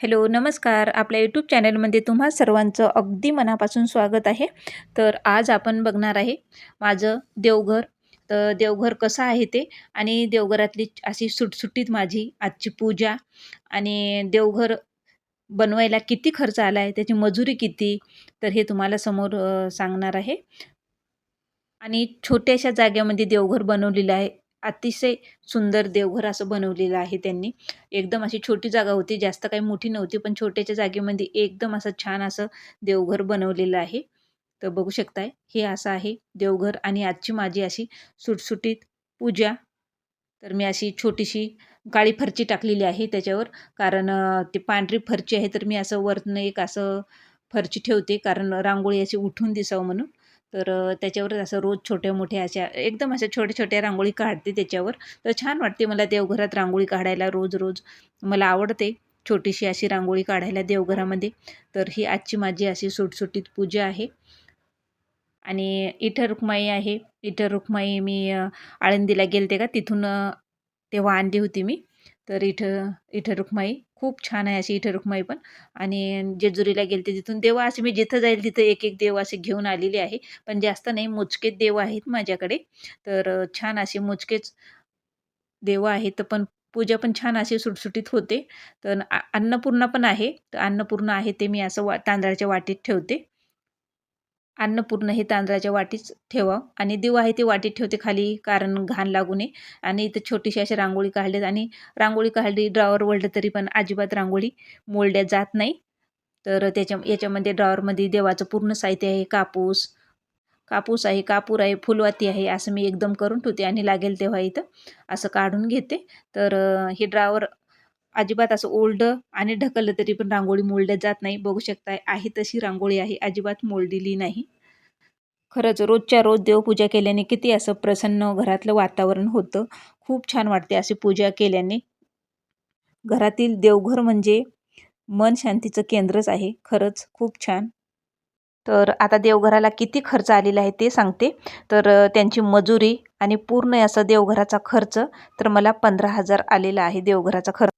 Hello नमस्कार. आपल्या YouTube चॅनलमध्ये तुम्हा सर्वांचं अगदी मनापासून स्वागत आहे. तर आज आपण बघणार आहे माझं देवघर. तर देवघर कसं आहे ते आणि देवघरातली अशी सुटसुटीत माझी आजची पूजा आणि देवघर बनवायला किती खर्च आला आहे त्याची मजुरी किती तर हे तुम्हाला समोर सांगणार आहे. आणि छोट्याशा जागेमध्ये देवघर बनवलेलं आहे. अतिशय सुंदर देवघर असं बनवलेलं आहे त्यांनी. एकदम अशी छोटी जागा होती जास्त काही मोठी नव्हती पण छोट्याच्या जागेमध्ये एकदम असं छान असं देवघर बनवलेलं आहे. तर बघू शकताय हे असं आहे देवघर आणि आजची माझी अशी सुटसुटीत पूजा. तर मी अशी छोटीशी काळी फरची टाकलेली आहे त्याच्यावर कारण ती पांढरी फरची आहे तर मी असं वरनं एक असं फरची ठेवते कारण रांगोळी अशी उठून दिसावं म्हणून. तर त्याच्यावर असं रोज छोट्या मोठ्या अशा एकदम अशा छोट्या छोट्या रांगोळी काढते त्याच्यावर. तर छान वाटते मला देवघरात रांगोळी काढायला रोज रोज मला आवडते छोटीशी अशी रांगोळी काढायला देवघरामध्ये. तर ही आजची माझी अशी सुटसुटीत पूजा आहे. आणि इथं रुक्माई आहे. इथं रुक्माई मी आळंदीला गेलते का? तिथून तेव्हा आणली होती मी. तर इथं इथं रुक्माई खूप छान आहे अशी इथं रुखमाई पण. आणि जेजुरीला गेलते तिथून देव असे मी जिथं जाईल तिथं एक एक देव असे घेऊन आलेले आहे. पण जास्त नाही मोजकेच देव आहेत माझ्याकडे. तर छान असे मोजकेच देव आहेत. पण पूजा पण छान अशी सुटसुटीत होते. तर अन्नपूर्णा पण आहे. तर अन्नपूर्णा आहे ते मी असं वा तांदळाच्या वाटीत ठेवते. अन्नपूर्ण हे तांदळाच्या वाटीच ठेवा आणि दिवा आहे ते वाटीत ठेवते खाली कारण घाण लागू नये. आणि इथं छोटीशी अशी रांगोळी काढली आणि रांगोळी काढली ड्रॉवर वळलं तरी पण अजिबात रांगोळी मोडल्या जात नाही. तर त्याच्या याच्यामध्ये ड्रॉवरमध्ये देवाचं पूर्ण साहित्य आहे कापूस कापूस आहे कापूर आहे फुलवाती आहे असं मी एकदम करून ठेवते आणि लागेल तेव्हा इथं असं काढून घेते. तर हे ड्रॉवर अजिबात असं ओल्ड आणि ढकललं तरी पण रांगोळी मोडल्या जात नाही. बघू शकताय आहे तशी रांगोळी आहे अजिबात मोडलेली नाही. खरंच रोजच्या रोज देवपूजा केल्याने किती असं प्रसन्न घरातलं वातावरण होतं. खूप छान वाटते अशी पूजा केल्याने. घरातील देवघर म्हणजे मन शांतीचं केंद्रच आहे. खरंच खूप छान. तर आता देवघराला किती खर्च आलेला आहे ते सांगते. तर त्यांची मजुरी आणि पूर्ण असं देवघराचा खर्च तर मला पंधरा हजार आलेला आहे देवघराचा खर्च.